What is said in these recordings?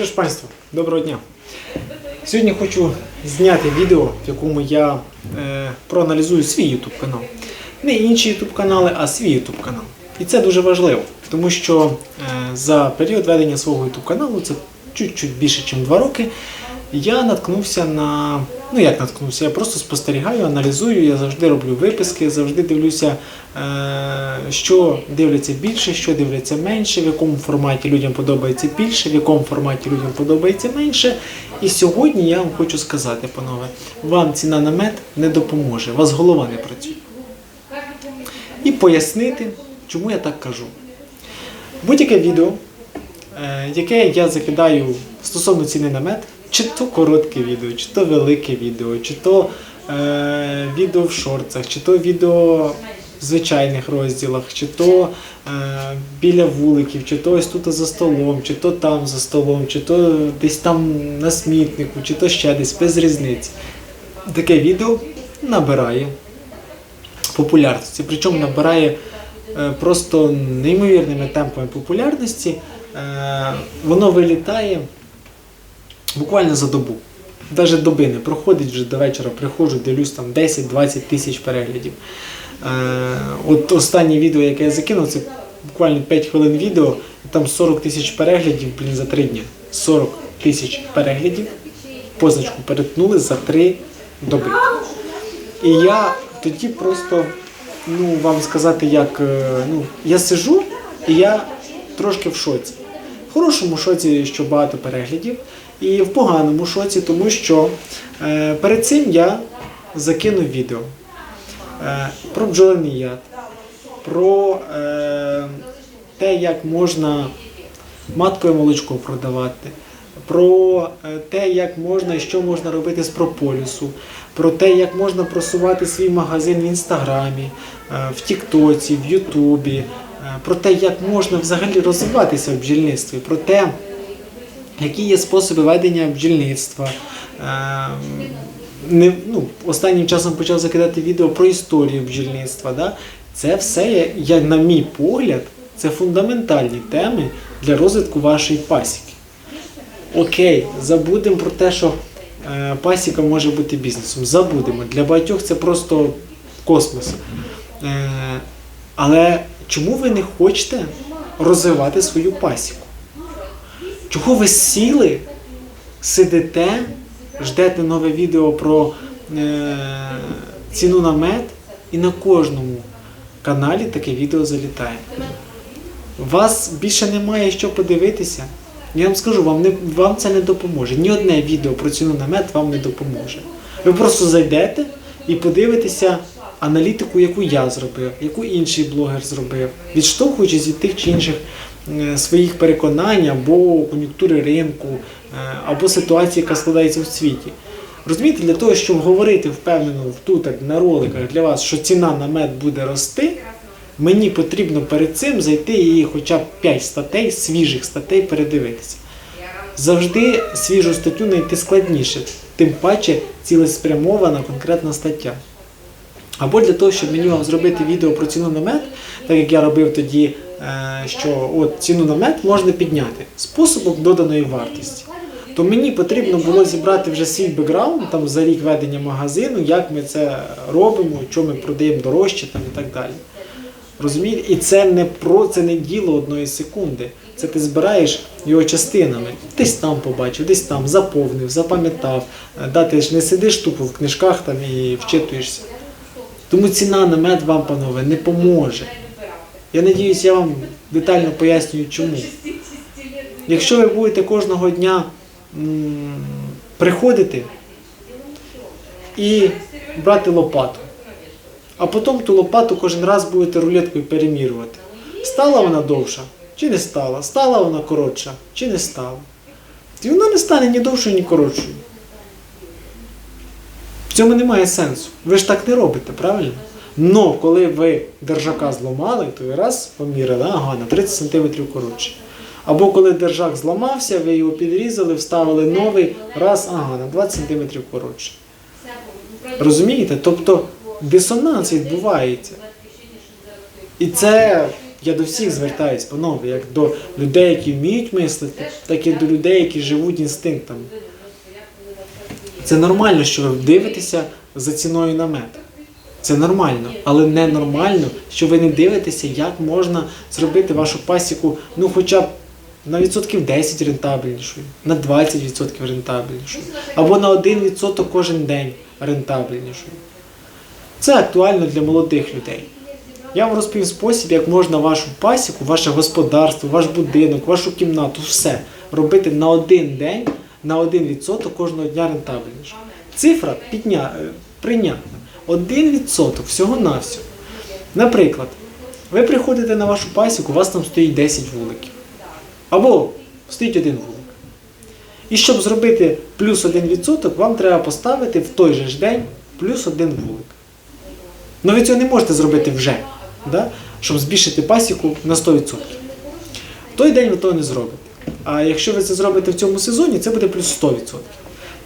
Що ж, панство, доброго дня. Сьогодні хочу зняти відео, в якому я е, проаналізую свій YouTube канал. Не інші YouTube канали, а свій YouTube канал. І це дуже важливо, тому що е, за період ведення свого YouTube каналу, це чуть-чуть більше, ніж 2 роки, я наткнувся на. Ну як наткнувся, я просто спостерігаю, аналізую, я завжди роблю виписки, завжди дивлюся, е, що дивляться більше, що дивляться менше, в якому форматі людям подобається більше, в якому форматі людям подобається менше. І сьогодні я вам хочу сказати, панове, вам ціна на мед не допоможе, у вас голова не працює. І пояснити, чому я так кажу. Будь-яке відео, е, яке я закидаю стосовно ціни на мед, чи то коротке відео, чи то велике відео, чи то е, відео в шорцах, чи то відео в звичайних розділах, чи то е, біля вуликів, чи то ось тут за столом, чи то там за столом, чи то десь там на смітнику, чи то ще десь без різниці. Таке відео набирає популярності. Причому набирає е, просто неймовірними темпами популярності. Е, Воно вилітає буквально за добу. Навіть доби не проходить вже до вечора, приходжу, дивлюсь там 10-20 тисяч переглядів. Е, От останнє відео, яке я закинув, це буквально 5 хвилин відео, там 40 тисяч переглядів, блін, за 3 дні. 40 тисяч переглядів. Позначку перетнули за 3 доби. І я тоді просто, ну вам сказати, як е, ну, я сижу і я трошки в шоці. В хорошому шоці, що багато переглядів, і в поганому шоці, тому що е, перед цим я закинув відео е, про бджолиний яд, про е, те, як можна маткове молочко продавати, про е, те, як можна і що можна робити з прополісу, про те, як можна просувати свій магазин в інстаграмі, е, в Тіктоці, в Ютубі, е, про те, як можна взагалі розвиватися в бджільництві, про те, які є способи ведення бджільництва. Е, Не, ну, останнім часом почав закидати відео про історію бджільництва. Да? Це все, я, на мій погляд, це фундаментальні теми для розвитку вашої пасіки. Окей, забудемо про те, що е, пасіка може бути бізнесом. Забудемо. Для багатьох це просто космос. Е, але чому ви не хочете розвивати свою пасіку? Чого ви сіли, сидите, ждете нове відео про е, ціну на мед, і на кожному каналі таке відео залітає. Вас більше немає що подивитися. Я вам скажу, вам, не, вам це не допоможе. Ні одне відео про ціну на мед вам не допоможе. Ви просто зайдете і подивитеся аналітику, яку я зробив, яку інший блогер зробив, відштовхуючись від тих чи інших своїх переконань або кон'юнктури ринку, е, або ситуації, яка складається в світі. Розумієте, для того, щоб говорити впевнено тут на роликах для вас, що ціна на мед буде рости, мені потрібно перед цим зайти і хоча б 5 статей, свіжих статей передивитися. Завжди свіжу статтю знайти складніше, тим паче цілеспрямована конкретна стаття. Або для того, щоб мені вам зробити відео про ціну на мед, так як я робив тоді, е, що от ціну на мед можна підняти способом доданої вартості. То мені потрібно було зібрати вже свій бекграунд там за рік ведення магазину, як ми це робимо, що ми продаємо дорожче там і так далі. Розумієте? І це не про це не діло одної секунди. Це ти збираєш його частинами. Десь там побачив, десь там заповнив, запам'ятав. Е, Да, ти ж не сидиш тупо в книжках там і вчитуєшся. Тому ціна на мед вам, панове, не поможе. Я надіюсь, я вам детально пояснюю, чому. Якщо ви будете кожного дня приходити і брати лопату, а потім ту лопату кожен раз будете рулеткою перемірювати. Стала вона довша чи не стала? Стала вона коротша чи не стала? І вона не стане ні довшою, ні коротшою. В цьому немає сенсу. Ви ж так не робите, правильно? Но коли ви держака зламали, то ви раз поміряли, ага, на 30 см коротше. Або коли держак зламався, ви його підрізали, вставили новий, раз, ага, на 20 см коротше. Розумієте? Тобто дисонанс відбувається. І це Я до всіх звертаюсь, панове, як до людей, які вміють мислити, так і до людей, які живуть інстинктами. Це нормально, що ви дивитеся за ціною на мед. Це нормально, але не нормально, що ви не дивитеся, як можна зробити вашу пасіку, ну хоча б на відсотків 10 рентабельнішою, на 20% рентабельнішою, або на 1% кожен день рентабельнішою. Це актуально для молодих людей. Я вам розповім спосіб, як можна вашу пасіку, ваше господарство, ваш будинок, вашу кімнату, все робити на один день, на 1% кожного дня рентабельніше. Цифра підня... е, прийнятна. 1% всього-навсього. Наприклад, ви приходите на вашу пасіку, у вас там стоїть 10 вуликів. Або стоїть один вулик. І щоб зробити плюс 1%, вам треба поставити в той же ж день плюс один вулик. Ну ви цього не можете зробити вже, да? щоб збільшити пасіку на 100%. В той день ви того не зробите. А якщо ви це зробите в цьому сезоні, це буде плюс 100%.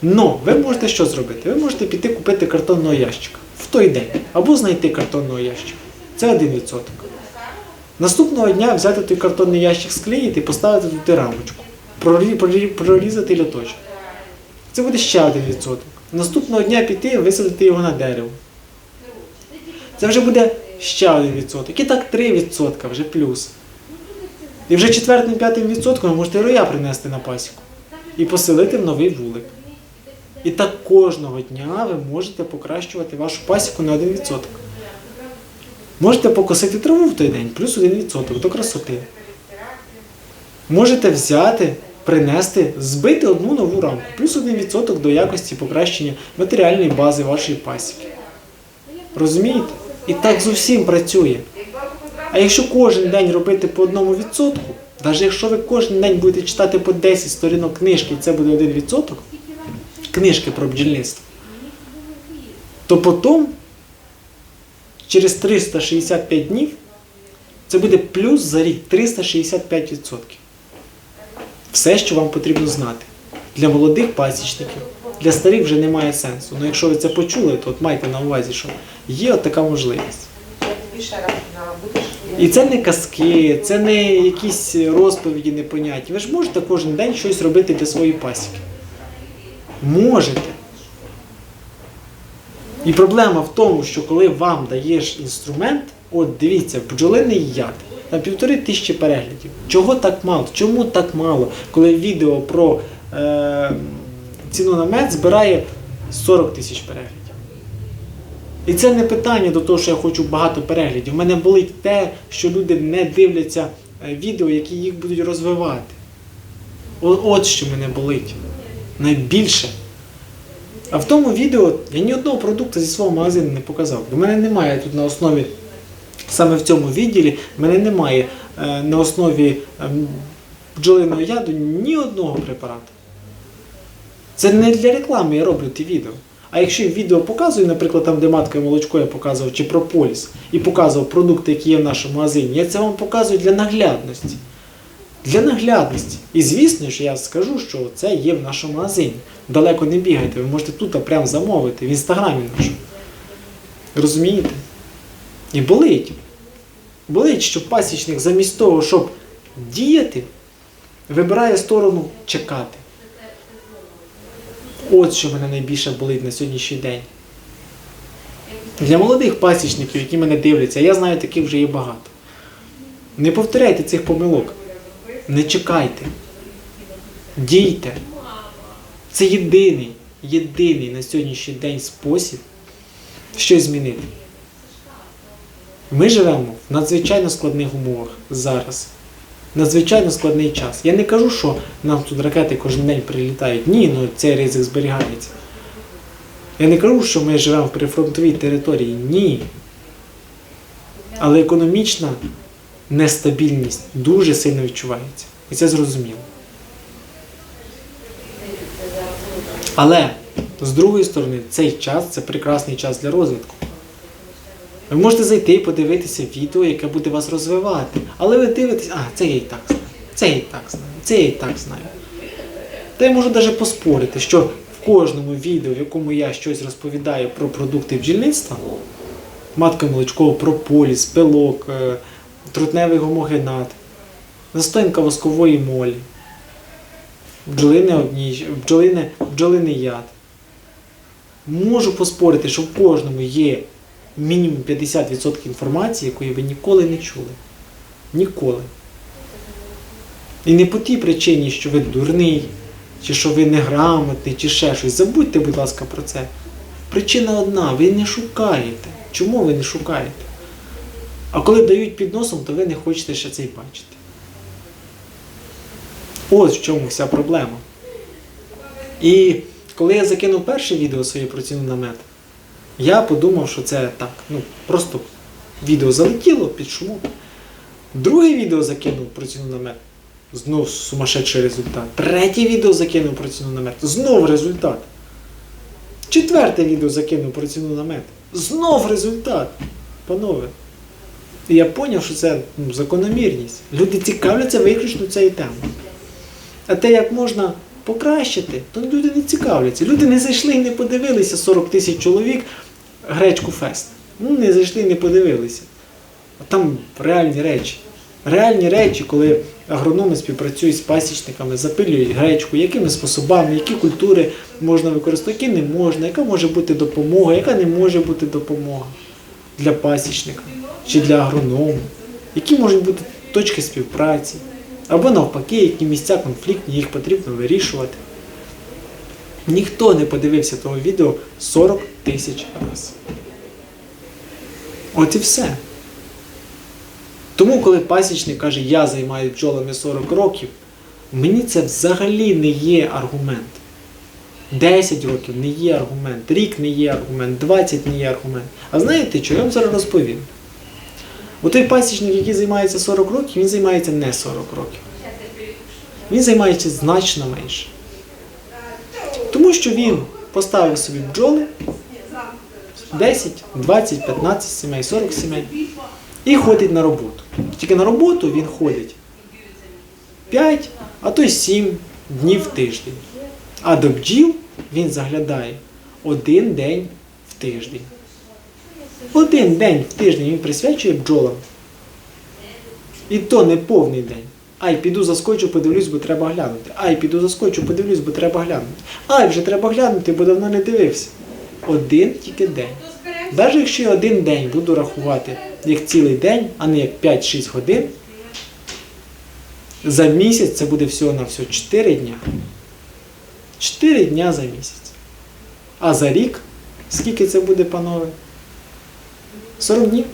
Но ви можете що зробити? Ви можете піти купити картонного ящика той день, або знайти картонного ящика. Це 1%. Наступного дня взяти той картонний ящик, склеїти і поставити туди рамочку, прорі- прорі- прорізати льоточок. Це буде ще 1%. Наступного дня піти, висадити його на дерево. Це вже буде ще 1%. І так 3% вже плюс. І вже четвертим п'ятим відсотком можете роя принести на пасіку і поселити в новий вулик. І так кожного дня ви можете покращувати вашу пасіку на 1%. Можете покосити траву в той день, плюс 1% до красоти. Можете взяти, принести, збити одну нову рамку, плюс 1% до якості покращення матеріальної бази вашої пасіки. Розумієте? І так з усім працює. А якщо кожен день робити по одному відсотку, навіть якщо ви кожен день будете читати по 10 сторінок книжки, і це буде 1%, книжки про бджільництво, то потім через 365 днів це буде плюс за рік 365%. Все, що вам потрібно знати. Для молодих пасічників, для старих вже немає сенсу. Ну якщо ви це почули, то от майте на увазі, що є от така можливість. І це не казки, це не якісь розповіді непонятні. Ви ж можете кожен день щось робити для своєї пасіки. Можете. І проблема в тому, що коли вам даєш інструмент, от дивіться, бджолиний яд на півтори тисячі переглядів. Чого так мало? Чому так мало, коли відео про е, ціну на мед збирає 40 тисяч переглядів? І це не питання до того, що я хочу багато переглядів. У мене болить те, що люди не дивляться е, відео, які їх будуть розвивати. От що мене болить. Найбільше. А в тому відео я ні одного продукту зі свого магазину не показав. У мене немає тут на основі, саме в цьому відділі, в мене немає е, на основі ем, бджолиного яду ні одного препарату. Це не для реклами я роблю ті відео. А якщо я відео показую, наприклад, там, де матка і молочко я показував, чи прополіс, і показував продукти, які є в нашому магазині, я це вам показую для наглядності. Для наглядності. І звісно ж, я скажу, що це є в нашому магазині. Далеко не бігайте, ви можете тут прямо замовити, в інстаграмі нашому. Розумієте? І болить. Болить, що пасічник замість того, щоб діяти, вибирає сторону чекати. От що мене найбільше болить на сьогоднішній день. Для молодих пасічників, які мене дивляться, я знаю, таких вже є багато. Не повторяйте цих помилок. Не чекайте. Дійте. Це єдиний, єдиний на сьогоднішній день спосіб щось змінити. Ми живемо в надзвичайно складних умовах зараз. Надзвичайно складний час. Я не кажу, що нам тут ракети кожен день прилітають. Ні, ну цей ризик зберігається. Я не кажу, що ми живемо в прифронтовій території. Ні. Але економічна нестабільність дуже сильно відчувається. І це зрозуміло. Але з другої сторони, цей час це прекрасний час для розвитку. Ви можете зайти і подивитися відео, яке буде вас розвивати. Але ви дивитесь, а, це я і так знаю, це я і так знаю, це я і так знаю. Та я можу навіть поспорити, що в кожному відео, в якому я щось розповідаю про продукти бджільництва, матка молочко, прополіс, пилок, е, трутневий гомогенат, настоянка воскової молі, бджолине одніж, бджолине, бджолиний яд. Можу поспорити, що в кожному є мінімум 50% інформації, якої ви ніколи не чули. Ніколи. І не по тій причині, що ви дурний, чи що ви неграмотний, чи ще щось. Забудьте, будь ласка, про це. Причина одна, ви не шукаєте. Чому ви не шукаєте? А коли дають під носом, то ви не хочете ще це й бачити. Ось в чому вся проблема. І коли я закинув перше відео своє про ціну на мед, я подумав, що це так. Ну, просто відео залетіло під шумок. Друге відео закинув про ціну на мед. Знов сумасшедший результат. Третє відео закинув про ціну на мед. Знов результат. Четверте відео закинув про ціну на мед. Знов результат. Панове. І я зрозумів, що це ну, закономірність. Люди цікавляться виключно цією темою. А те, як можна покращити, то люди не цікавляться. Люди не зайшли і не подивилися 40 тисяч чоловік гречку фест. Ну, не зайшли і не подивилися. А там реальні речі. Реальні речі, коли агрономи співпрацюють з пасічниками, запилюють гречку, якими способами, які культури можна використовувати, які не можна, яка може бути допомога, яка не може бути допомога для пасічника чи для агроному, які можуть бути точки співпраці, або навпаки, які місця конфліктні, їх потрібно вирішувати. Ніхто не подивився того відео 40 тисяч разів. От і все. Тому, коли пасічник каже, я займаюся бджолами 40 років, мені це взагалі не є аргумент. 10 років не є аргумент, рік не є аргумент, 20 не є аргумент. А знаєте що? Я вам зараз розповім. Бо той пасічник, який займається 40 років, він займається не 40 років. Він займається значно менше. Тому що він поставив собі бджоли 10, 20, 15 сімей, 40 сімей і ходить на роботу. Тільки на роботу він ходить 5, а то й 7 днів в тиждень. А до бджіл він заглядає один день в тиждень. Один день в тиждень він присвячує бджолам. І то не повний день. Ай, піду заскочу, подивлюсь, бо треба глянути. Ай, піду заскочу, подивлюсь, бо треба глянути. Ай, вже треба глянути, бо давно не дивився. Один тільки день. Навіть якщо я один день буду рахувати як цілий день, а не як 5-6 годин, за місяць це буде всього на всього 4 дня. 4 дня за місяць. А за рік, скільки це буде, панове? 40 днів?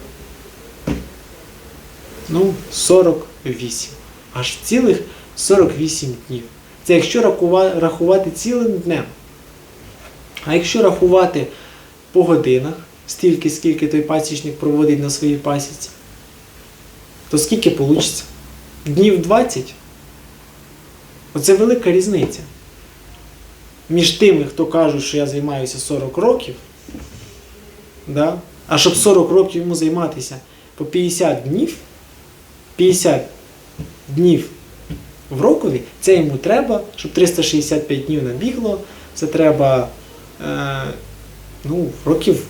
Ну, 48. Аж цілих 48 днів. Це якщо рахувати цілим днем. А якщо рахувати по годинах, стільки, скільки той пасічник проводить на своїй пасіці, то скільки вийде? Днів 20? Оце велика різниця. Між тими, хто кажуть, що я займаюся 40 років, да? а щоб 40 років йому займатися по 50 днів, 50 днів в рокові, це йому треба, щоб 365 днів набігло, це треба е, ну, років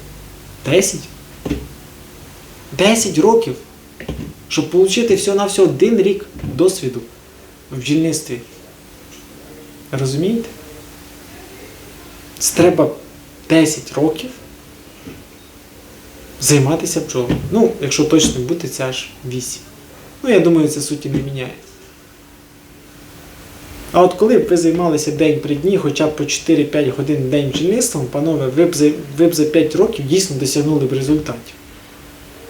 10. 10 років, щоб отримати всього-навсього один рік досвіду в бджільництві. Розумієте? Це треба 10 років займатися бджолами. Ну, якщо точно бути, це аж 8. Ну, я думаю, це суті не міняє. А от коли б ви займалися день при дні, хоча б по 4-5 годин день бджільництвом, панове, ви б, за, ви б за 5 років дійсно досягнули б результатів.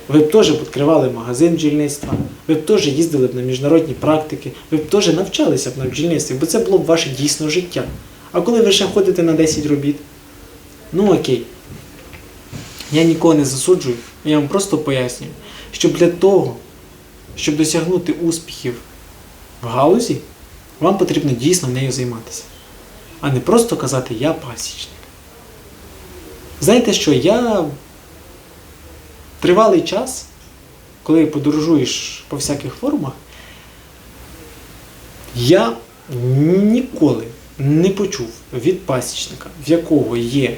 Ви б теж відкривали магазин бджільництва, ви б теж їздили б на міжнародні практики, ви б теж навчалися б на бджільництві, бо це було б ваше дійсно життя. А коли ви ще ходите на 10 робіт, ну окей. Я нікого не засуджую, я вам просто пояснюю, що для того, щоб досягнути успіхів в галузі, вам потрібно дійсно нею займатися. А не просто казати я пасічник. Знаєте що, я тривалий час, коли подорожуєш по всяких форумах, я ніколи не почув від пасічника, в якого є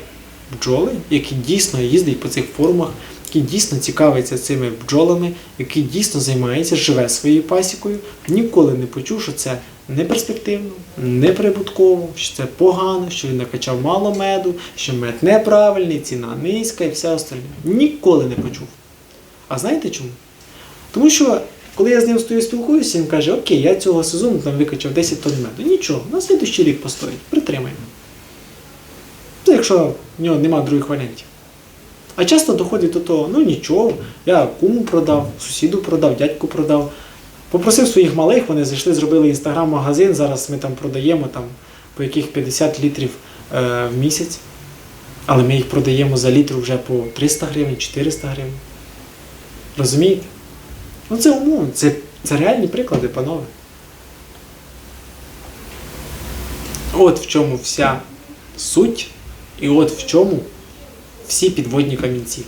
бджоли, який дійсно їздить по цих форумах який дійсно цікавиться цими бджолами, який дійсно займається, живе своєю пасікою, ніколи не почув, що це не перспективно, не прибутково, що це погано, що він накачав мало меду, що мед неправильний, ціна низька і все остальне. Ніколи не почув. А знаєте чому? Тому що коли я з ним стою спілкуюся, він каже, окей, я цього сезону там викачав 10 тонн меду. Нічого, на слідуючий рік постоїть, притримаємо. Це якщо в нього немає других варіантів. А часто доходить до того, ну нічого, я куму продав, сусіду продав, дядьку продав. Попросив своїх малих, вони зайшли, зробили інстаграм-магазин, зараз ми там продаємо там, по яких 50 літрів е, в місяць. Але ми їх продаємо за літр вже по 300 гривень, 400 гривень. Розумієте? Ну це умовно, це, це реальні приклади, панове. От в чому вся суть, і от в чому всі підводні камінці.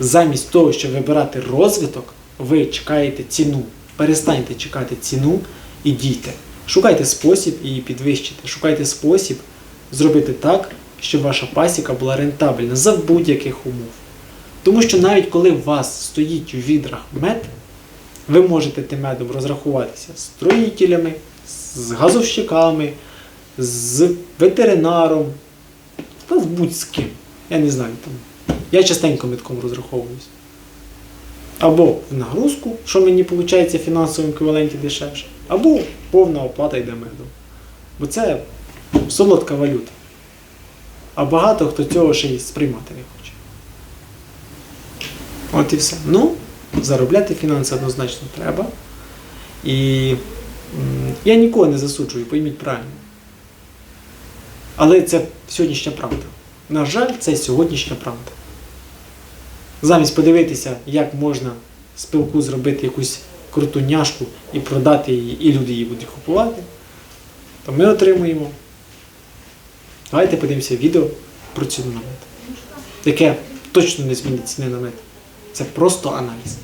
Замість того, щоб вибирати розвиток, ви чекаєте ціну. Перестаньте чекати ціну і дійте. Шукайте спосіб її підвищити. Шукайте спосіб зробити так, щоб ваша пасіка була рентабельна за будь-яких умов. Тому що навіть коли у вас стоїть у відрах мед, ви можете тим медом розрахуватися з строїтелями, з газовщиками, з ветеринаром, та з будь-з ким. Я не знаю там. Я частенько метком розраховуюсь. Або в нагрузку, що мені виходить в фінансовому еквіваленті дешевше, або повна оплата йде медом. Бо це солодка валюта. А багато хто цього ще й сприймати не хоче. От і все. Ну, заробляти фінанси однозначно треба. І я нікого не засуджую, пойміть правильно. Але це сьогоднішня правда. На жаль, це сьогоднішня правда. Замість подивитися, як можна з зробити якусь круту няшку і продати її, і люди її будуть купувати, то ми отримуємо. Давайте подивимося відео про ціну на мед, яке точно не змінить ціни на мед. Це просто аналіз.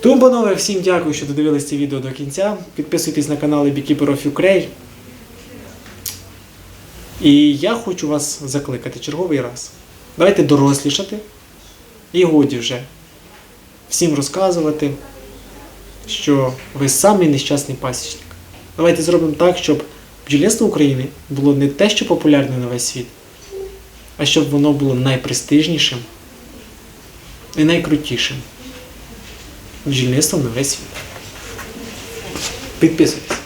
Тому, панове, всім дякую, що додивились це відео до кінця. Підписуйтесь на канал Beekeeper of Ukraine. І я хочу вас закликати черговий раз. Давайте дорослішати. І годі вже всім розказувати, що ви самий нещасний пасічник. Давайте зробимо так, щоб бджільництво України було не те, що популярне на весь світ, а щоб воно було найпрестижнішим і найкрутішим бджільництвом на весь світ. Підписуйтесь.